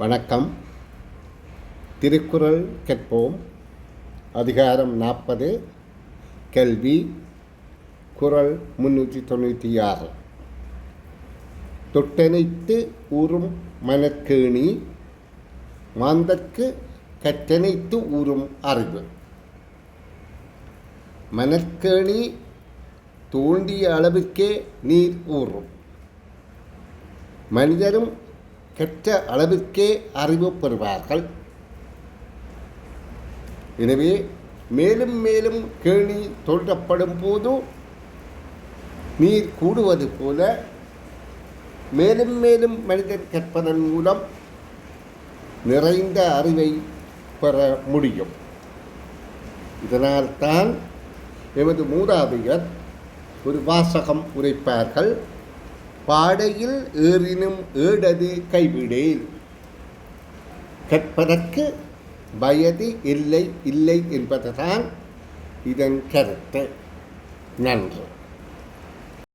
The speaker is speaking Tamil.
வணக்கம். திருக்குறள் கேட்போம். அதிகாரம் நாற்பது கேள்வி குரல் முன்னூற்றி தொண்ணூற்றி ஆறு. தொட்டனைத்து ஊறும் மனக்கேணி மாந்தற்கு கற்றனைத்து ஊறும் அறிவு. மனக்கேணி தோண்டிய அளவுக்கே நீர் ஊறும். மனிதரும் கற்ற அளவிற்கே அறிவு பெறுவார்கள். எனவே மேலும் மேலும் கேணி தோன்றப்படும் போது நீர் கூடுவது போல மேலும் மேலும் மனிதன் கற்பதன் மூலம் நிறைந்த அறிவை பெற முடியும். இதனால்தான் எமது மூதாதையர் ஒரு வாசகம் உரைப்பார்கள். பாடையில் ஏறினும் ஏடது கைவிடேல் கற்பதற்கு வயது இல்லை இல்லை என்பதுதான் இதன் கருத்து. நன்று.